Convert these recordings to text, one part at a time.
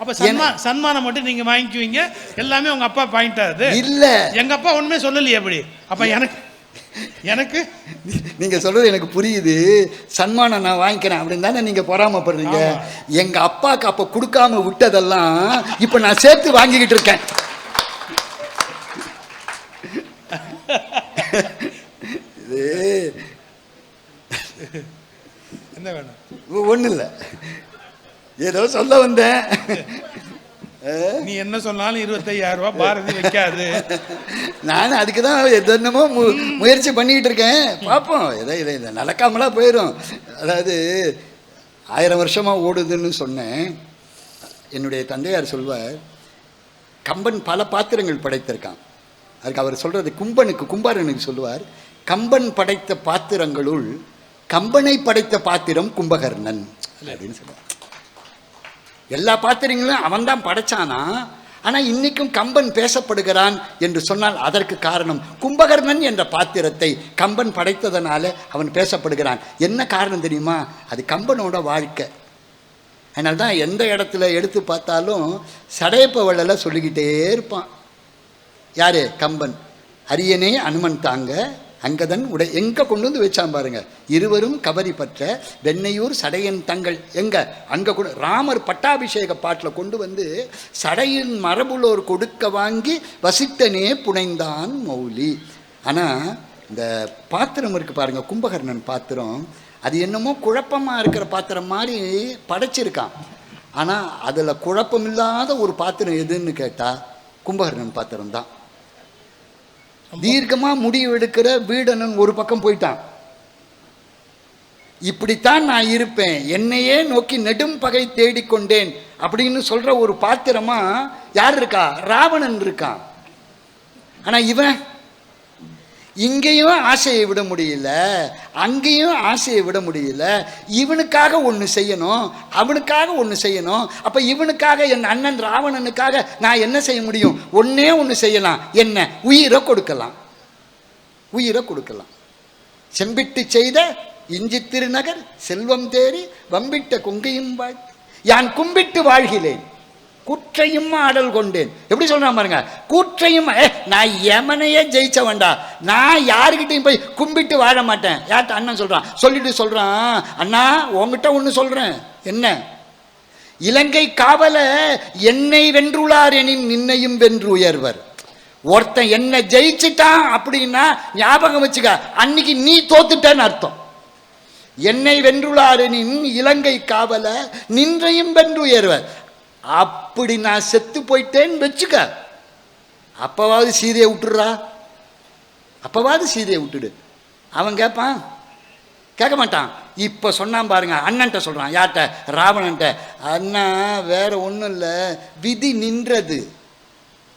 அப்ப சன்மா சன்மானம் மட்டும் நீங்க வாங்கிக்குவீங்க. எல்லாமே உங்க அப்பா பாயிண்ட் ஆகுது இல்ல. எங்க அப்பா ஒண்ணுமே சொல்லலையே அப்படி. அப்ப எனக்கு எனக்கு? நீங்க சொல்றது எனக்கு புரியுது. சன்மானம் நான் வாங்கிக்கிறேன் அப்படின்னு தானே நீங்க பொறாமப்படுறீங்க. எங்க அப்பாக்கு அப்ப கொடுக்காம விட்டதெல்லாம் இப்ப நான் சேர்த்து வாங்கிக்கிட்டு இருக்கேன். இது என்ன வேணும்? ஒன்றும் இல்லை ஏதோ சொல்ல வந்தேன். நீ என்ன சொன்னாலும் இருபத்தையாயிரம் ரூபாய் பாரதி வைக்காது. நான் அதுக்கு தான் என்னமோ மு முயற்சி பண்ணிக்கிட்டு இருக்கேன். பார்ப்போம். ஏதோ இதை இதை நடக்காமலாம் போயிடும் அதாவது ஆயிரம் வருஷமாக ஓடுதுன்னு சொன்னேன். என்னுடைய தந்தையார் சொல்வார் கம்பன் பல பாத்திரங்கள் படைத்திருக்கான். அதுக்கு அவர் சொல்கிறது கும்பனுக்கு கும்பாரனுக்கு சொல்லுவார் கம்பன் படைத்த பாத்திரங்களுள் கம்பனை படைத்த பாத்திரம் கும்பகர்ணன். அப்படின்னு சொல்லுவார். எல்லா பாத்திரங்களும் அவன் தான் படைச்சானா? ஆனால் இன்னைக்கும் கம்பன் பேசப்படுகிறான் என்று சொன்னால் அதற்கு காரணம் கும்பகர்ணன் என்ற பாத்திரத்தை கம்பன் படைத்ததனால அவன் பேசப்படுகிறான். என்ன காரணம் தெரியுமா? அது கம்பனோட வாழ்க்கை. அதனால தான் எந்த இடத்துல எடுத்து பார்த்தாலும் சடையப்ப சொல்லிக்கிட்டே இருப்பான். யார்? கம்பன். அரியனே அனுமன் தாங்க அங்கதன் உடை எங்க கொண்டு வந்து வச்சான் பாருங்க. இருவரும் கவரி பற்ற வெண்ணையூர் சடையன் தங்கள் எங்க? அங்க கொண்டு ராமர் பட்டாபிஷேக பாட்டில் கொண்டு வந்து சடையின் மரபுலோர் கொடுக்க வாங்கி வசித்தனே புனைந்தான் மௌலி. ஆனா இந்த பாத்திரம் இருக்கு பாருங்க கும்பகர்ணன் பாத்திரம். அது என்னமோ குழப்பமாக இருக்கிற பாத்திரம் மாதிரி படைச்சிருக்கான். ஆனால் அதில் குழப்பம் குழப்பமில்லாத ஒரு பாத்திரம் எதுன்னு கேட்டால் கும்பகர்ணன் பாத்திரம் தான் தீர்க்கமாக முடிவு எடுக்கிற வீடனன் ஒரு பக்கம் போயிட்டான். இப்படித்தான் நான் இருப்பேன். என்னையே நோக்கி நெடும் பகை தேடிக்கொண்டேன். அப்படின்னு சொல்ற ஒரு பாத்திரமா யார் இருக்கா? ராவணன் இருக்கான். ஆனால் இவன் இங்கேயும் ஆசையை விட முடியல அங்கேயும் ஆசையை விட முடியல. இவனுக்காக ஒன்று செய்யணும் அவனுக்காக ஒன்று செய்யணும். அப்போ இவனுக்காக என் அண்ணன் ராவணனுக்காக நான் என்ன செய்ய முடியும்? ஒன்றே ஒன்று செய்யலாம். என்ன? உயிரை கொடுக்கலாம். உயிரை கொடுக்கலாம். செம்பிட்டு செய்த இஞ்சி திருநகர் செல்வம் தேறி வம்பிட்ட கொங்கையும் வாழ் யான் கும்பிட்டு வாழ்கிறேன். கூற்றையும் ஆடல் கொண்டேன். எப்படி சொல்கிறான் பாருங்க? கூற்றையும் ஏ நான் எமனையே ஜெயிச்ச வேண்டா நான் யாருக்கிட்டையும் போய் கும்பிட்டு வாழ மாட்டேன். யார்கிட்ட அண்ணன் சொல்கிறான் சொல்லிட்டு சொல்கிறான் அண்ணா உங்ககிட்ட ஒன்று சொல்கிறேன் என்ன? இலங்கை காவல என்னை வென்றுள்ளார் எனின் நின்னையும் வென்று உயர்வர் ஒருத்தன் என்ன ஜெயிச்சிட்டான் அப்படின்னா ஞாபகம் வச்சுக்க அன்னைக்கு நீ தோத்துட்டேன்னு அர்த்தம். என்னை வென்றுளாரெனின் இலங்கை காவல நின்றையும் வென்று உயர்வர் அப்படி நான் செத்து போயிட்டேன்னு வச்சுக்க. அப்பவாவது சீதையை விட்டுடுறா. அப்பவாவது சீதையை விட்டுடு. அவன் கேட்பான் கேட்க மாட்டான். இப்போ சொன்னான் பாருங்க அண்ணன்ட்ட சொல்கிறான் யார்கிட்ட? ராவணன்ட்ட. அண்ணா வேற ஒன்றும் இல்லை. விதி நின்றது.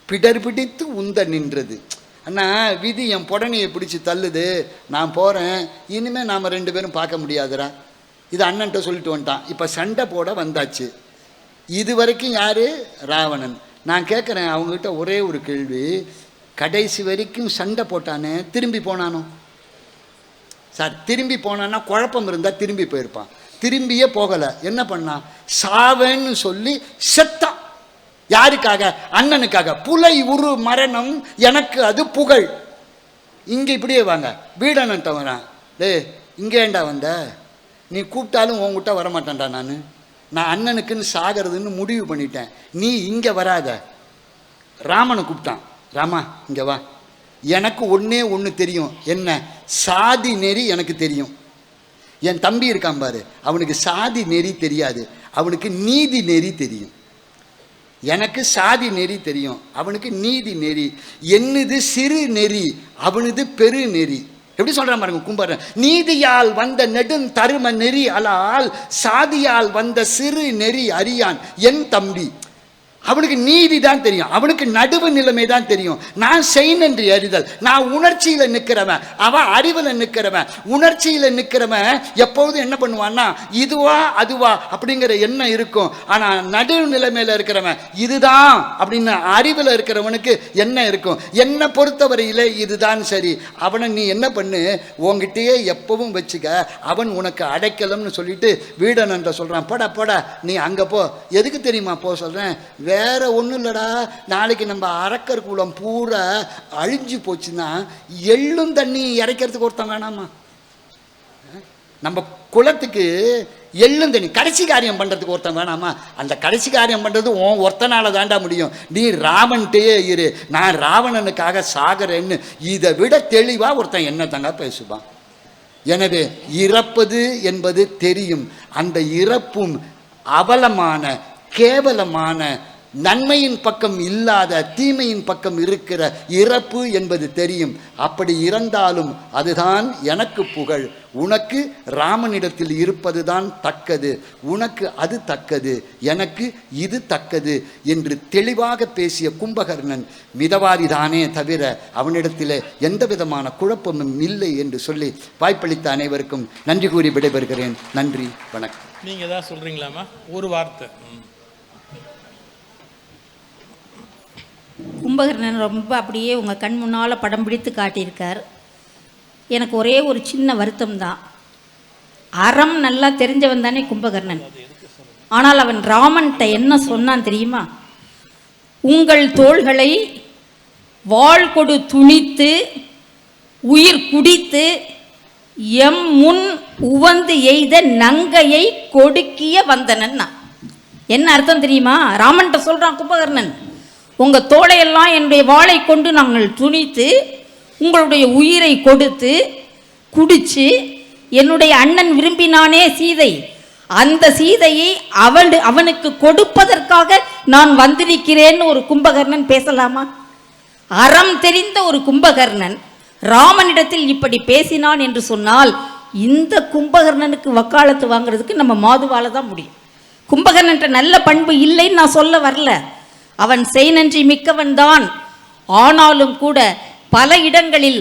பிடர் பிடித்து உந்த நின்றது. அண்ணா விதி என் புடனையை பிடிச்சி தள்ளுது. நான் போகிறேன் இனிமேல் நாம் ரெண்டு பேரும் பார்க்க முடியாதுடா. இது அண்ணன்ட்ட சொல்லிட்டு வந்துட்டான். இப்போ சண்டை போட வந்தாச்சு. இது வரைக்கும் யார்? ராவணன். நான் கேட்குறேன் அவங்ககிட்ட ஒரே ஒரு கேள்வி. கடைசி வரைக்கும் சண்டை போட்டானே திரும்பி போனானோ? சார் திரும்பி போனான்னா குழப்பம் இருந்தால் திரும்பி போயிருப்பான். திரும்பியே போகலை. என்ன பண்ணான் சாவேன்னு சொல்லி செத்தான் யாருக்காக? அண்ணனுக்காக. புலை உரு மரணம் எனக்கு அது புகழ். இங்கே இப்படியே வாங்க. வீடனன்ட்ட வரான் டே இங்கே ஏண்டா வந்த? நீ கூப்பிட்டாலும் உன்கிட்ட வரமாட்டேன்டா நான். நான் அண்ணனுக்குன்னு சாகிறதுன்னு முடிவு பண்ணிட்டேன். நீ இங்கே வராத. ராமனை கூப்பிட்டான். ராமா இங்கே வா. எனக்கு ஒன்றே ஒன்று தெரியும். என்ன? சாதி நெறி எனக்கு தெரியும். என் தம்பி இருக்கான் பாரு. அவனுக்கு சாதி நெறி தெரியாது. அவனுக்கு நீதி நெறி தெரியும். எனக்கு சாதி நெறி தெரியும். அவனுக்கு நீதி நெறி. என்னது சிறு நெறி? அவனது பெரு நெறி. எப்படி சொல்கிற பாருங்க கும்பர் நீதியால் வந்த நெடுந் தரும நெறி அலால் சாதியால் வந்த சிறு நெறி அறியான் என் தம்பி. அவனுக்கு நீதி தான் தெரியும். அவனுக்கு நடுவு நிலைமை தான் தெரியும். நான் செய் என்று அறிதல். நான் உணர்ச்சியில் நிற்கிறவன் அவன் அறிவில் நிற்கிறவன் உணர்ச்சியில் நிற்கிறவன் எப்போதும் என்ன பண்ணுவான்னா இதுவா அதுவா அப்படிங்கிற எண்ணம் இருக்கும். ஆனால் நடுவு நிலைமையில் இருக்கிறவன் இதுதான் அப்படின்னு அறிவில் இருக்கிறவனுக்கு என்ன இருக்கும்? என்னை பொறுத்தவரையில் இதுதான் சரி. அவனை நீ என்ன பண்ணு? உன்கிட்டயே எப்பவும் வச்சுக்க. அவன் உனக்கு அடைக்கலம்னு சொல்லிட்டு வீடனன்ற சொல்கிறான் போடா போடா நீ அங்கே போ. எதுக்கு தெரியுமா போ சொல்கிறேன் வேற ஒன்றும் இல்லைடா. நாளைக்கு நம்ம அரக்கர் குளம் பூரா அழிஞ்சு போச்சுன்னா எள்ளும் தண்ணி இறைக்கிறதுக்கு ஒருத்தன் வேணாமா? நம்ம குளத்துக்கு எள்ளும் தண்ணி கடைசி காரியம் பண்ணுறதுக்கு ஒருத்தன் வேணாமா? அந்த கடைசி காரியம் பண்ணுறது உன் ஒருத்தனால தாண்டா முடியும். நீ ராவன்ட்டே இரு. நான் ராவணனுக்காக சாகிறேன்னு இதை விட தெளிவாக ஒருத்தன் என்ன தங்க பேசுவான். எனவே இறப்பது என்பது தெரியும். அந்த இறப்பும் அவலமான கேவலமான நன்மையின் பக்கம் இல்லாத தீமையின் பக்கம் இருக்கிற இறப்பு என்பது தெரியும். அப்படி இறந்தாலும் அதுதான் எனக்கு புகழ். உனக்கு ராமனிடத்தில் இருப்பதுதான் தக்கது. உனக்கு அது தக்கது. எனக்கு இது தக்கது என்று தெளிவாக பேசிய கும்பகர்ணன் மிதவாதிதானே தவிர அவனிடத்தில் எந்த விதமான குழப்பமும் இல்லை என்று சொல்லி வாய்ப்பளித்த அனைவருக்கும் நன்றி கூறி விடைபெறுகிறேன். நன்றி. வணக்கம். நீங்க ஏதாவது சொல்றீங்களாமா ஒரு வார்த்தை. கும்பகர்ணன் ரொம்ப அப்படியே உங்கள் கண் முன்னால் படம் பிடித்து காட்டியிருக்கார். எனக்கு ஒரே ஒரு சின்ன வருத்தம் தான். அறம் நல்லா தெரிஞ்சவன் தானே கும்பகர்ணன். ஆனால் அவன் ராமன்கிட்ட என்ன சொன்னான் தெரியுமா? உங்கள் தோள்களை வாழ் கொடு துணித்து உயிர் குடித்து எம் முன் உவந்து எய்த நங்கையை கொடுக்கிய வந்தனன்னா. என்ன அர்த்தம் தெரியுமா? ராமன்கிட்ட சொல்கிறான் கும்பகர்ணன். உங்கள் தோழையெல்லாம் என்னுடைய வாளை கொண்டு நாங்கள் துணித்து உங்களுடைய உயிரை கொடுத்து குடித்து என்னுடைய அண்ணன் விரும்பினானே சீதை. அந்த சீதையை அவள் அவனுக்கு கொடுப்பதற்காக நான் வந்திருக்கிறேன்னு ஒரு கும்பகர்ணன் பேசலாமா? அறம் தெரிந்த ஒரு கும்பகர்ணன் ராமனிடத்தில் இப்படி பேசினான் என்று சொன்னால் இந்த கும்பகர்ணனுக்கு வக்காலத்து வாங்குறதுக்கு நம்ம மாதுவால தான் முடியும். கும்பகர்ணன்ற நல்ல பண்பு இல்லைன்னு நான் சொல்ல வரல. அவன் செய் நன்றி மிக்கவன்தான். ஆனாலும் கூட பல இடங்களில்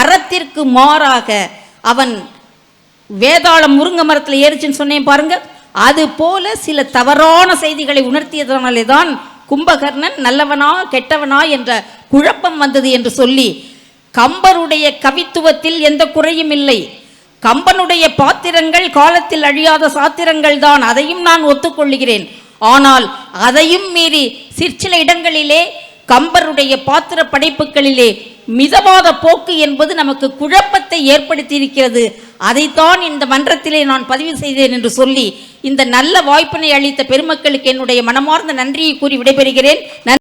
அறத்திற்கு மாறாக அவன் வேதாளம் முருங்கை மரத்தில் ஏறிச்சுன்னு சொன்னேன் பாருங்க. அது போல சில தவறான செய்திகளை உணர்த்தியதனாலே தான் கும்பகர்ணன் நல்லவனா கெட்டவனா என்ற குழப்பம் வந்தது என்று சொல்லி கம்பருடைய கவித்துவத்தில் எந்த குறையும் இல்லை. கம்பனுடைய பாத்திரங்கள் காலத்தில் அழியாத சாத்திரங்கள் தான் அதையும் நான் ஒத்துக்கொள்கிறேன் ஆனால் அதையும் மீறி சிற்சில இடங்களிலே கம்பருடைய பாத்திர படைப்புகளிலே மிதவாத போக்கு என்பது நமக்கு குழப்பத்தை ஏற்படுத்தியிருக்கிறது. அதைத்தான் இந்த மன்றத்திலே நான் பதிவு செய்தேன் என்று சொல்லி இந்த நல்ல வாய்ப்பினை அளித்த பெருமக்களுக்கு என்னுடைய மனமார்ந்த நன்றியை கூறி விடைபெறுகிறேன். நன்றி.